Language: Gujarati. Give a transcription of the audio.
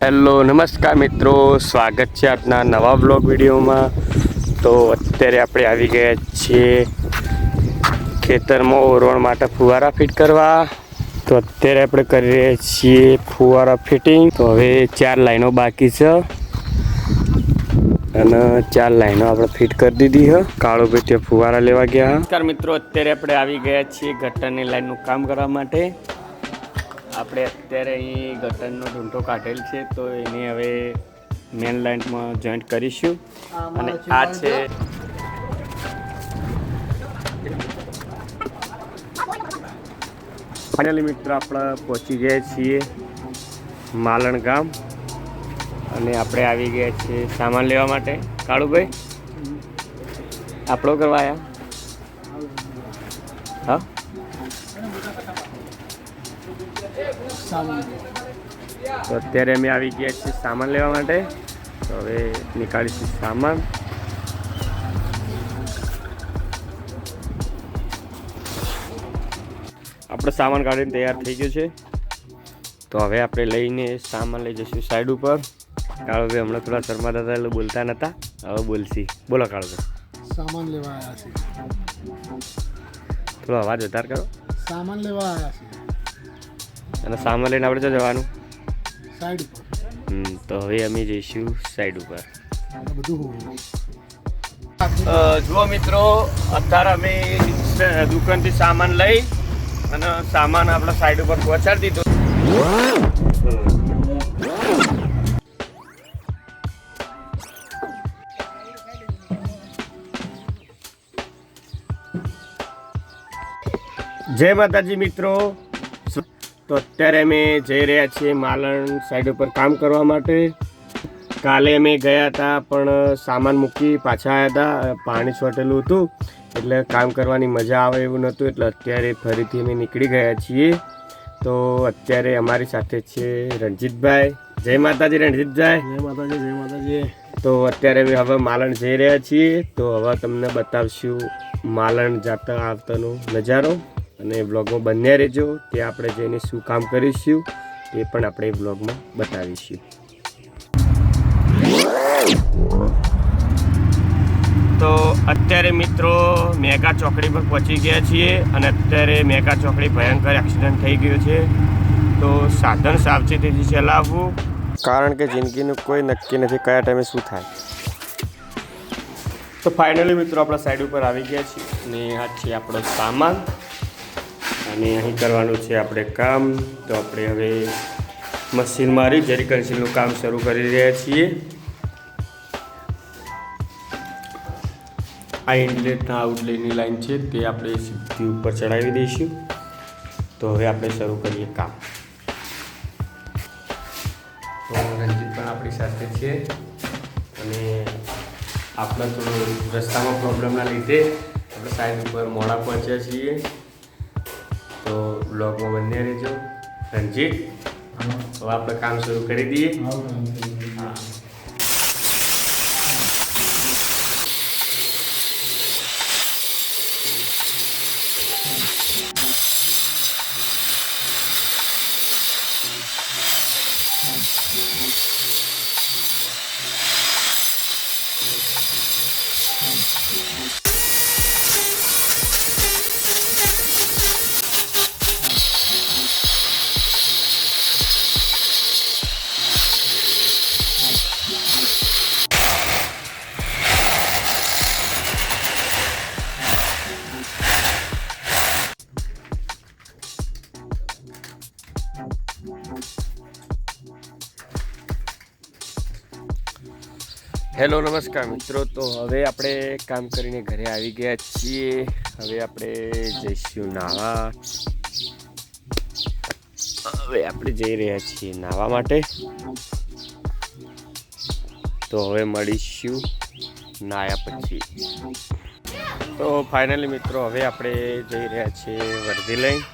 હેલો નમસ્કાર મિત્રો સ્વાગત છે આપના નવા બ્લોગ વિડીયોમાં તો અત્યારે આપણે આવી ગયા છીએ ખેતરમાં ઓરવણ માટે ફુવારા ફિટ કરવા તો અત્યારે આપણે કરી રહ્યા છીએ ફુવારા ફિટિંગ તો હવે ચાર લાઈનો બાકી છે અને ચાર લાઈનો આપણે ફિટ કરી દીધી હ. કાળો ભાઈ ફુવારા લેવા ગયા નમસ્કાર મિત્રો અત્યારે આપણે આવી ગયા છીએ ગટરની લાઈનનું કામ કરવા માટે. આપણે અત્યારે અહીં ગટરનો ઢૂંઢો કાઢેલ છે તો એને હવે મેન લાઇનમાં જોઈન્ટ કરીશું. અને આ છે ફાઇનલી મિત્રો આપણે પહોંચી ગયા છીએ માલણ ગામ. અને આપણે આવી ગયા છીએ સામાન લેવા માટે. કાળુભાઈ, આપણો કરવા આવ્યા હા? તો અત્યારે અમે આવી ગયા છીએ સામાન લેવા માટે. તો હવે નીકાળીશું સામાન. આપણો સામાન કાઢીને તૈયાર થઈ ગયો છે. તો હવે આપણે લઈને સામાન લઈ જઈશું સાઈડ ઉપર. કાળુભાઈ હમણાં થોડા શરમાતા હતા એટલે બોલતા નહોતા હવે બોલશી. બોલો કાળુભાઈ. સામાન લેવા આવ્યા છે. થોડો અવાજ વધારે કરો. સામાન લેવા આવ્યા છે. અને સામાન લઈને આપણે જો જવાનું. સાઈડ ઉપર. હમ, તો હવે અમે જઈશું સાઈડ ઉપર. બધું જુઓ મિત્રો અત્યારે અમે દુકાનથી સામાન લઈ અને સામાન આપણા સાઈડ ઉપર પહોંચાડી દીધો. જય માતાજી મિત્રો. તો અત્યારે અમે જઈ રહ્યા છીએ માલણ સાઈડ ઉપર કામ કરવા માટે. કાલે અમે ગયા હતા પણ સામાન મૂકી પાછા આવ્યા હતા પાણી છોટેલું હતું એટલે કામ કરવાની મજા આવે એવું નહોતું એટલે અત્યારે ફરીથી અમે નીકળી ગયા છીએ. તો અત્યારે અમારી સાથે છે રણજીતભાઈ. જય માતાજી રણજીતભાઈ. જય માતાજી જય માતાજી. તો અત્યારે અમે હવે માલણ જઈ રહ્યા છીએ તો હવે તમને બતાવશું માલણ જાતા આવતાનો નજારો. અને બ્લોગમાં બન્યા રહેજો. તે આપણે જઈને શું કામ કરીશું એ પણ આપણે બ્લોગમાં બતાવીશું. તો અત્યારે મિત્રો મેગા ચોકડી પર પહોંચી ગયા છીએ અને અત્યારે મેગા ચોકડી ભયંકર એક્સિડન્ટ થઈ ગયો છે. તો સાધન સાવચેતીથી ચલાવવું. કારણ કે જિંદગીનું કોઈ નક્કી નથી કયા ટાઈમે શું થાય. તો ફાઇનલી મિત્રો આપણા સાઈડ ઉપર આવી ગયા છીએ અને આ છે આપણો સામાન. અને અહીં કરવાનું છે આપણે કામ. તો આપણે હવે મશીન મારી જરી કામ શરૂ કરી રહ્યા છીએ. આ ઇનલેટના આઉટલેટની લાઈન છે તે આપણે સીધી ઉપર ચડાવી દઈશું. તો હવે આપણે શરૂ કરીએ કામ. તો રંજીત પણ આપણી સાથે છે. અને આપણા થોડું રસ્તામાં પ્રોબ્લેમના લીધે આપણે સાઈડ ઉપર મોડા પહોંચ્યા છીએ. તો બ્લોગમાં બંને રહેજો. રણજીત હવે આપણે કામ શરૂ કરી દઈએ. હેલો નમસ્કાર મિત્રો. તો હવે આપણે કામ કરીને ઘરે આવી ગયા છીએ. હવે આપણે જઈશું નાહવા હવે આપણે જઈ રહ્યા છીએ નાહવા માટે. તો હવે મળીશું નાયા પછી. તો ફાઇનલી મિત્રો, હવે આપણે જઈ રહ્યા છીએ વર્ધી લઈને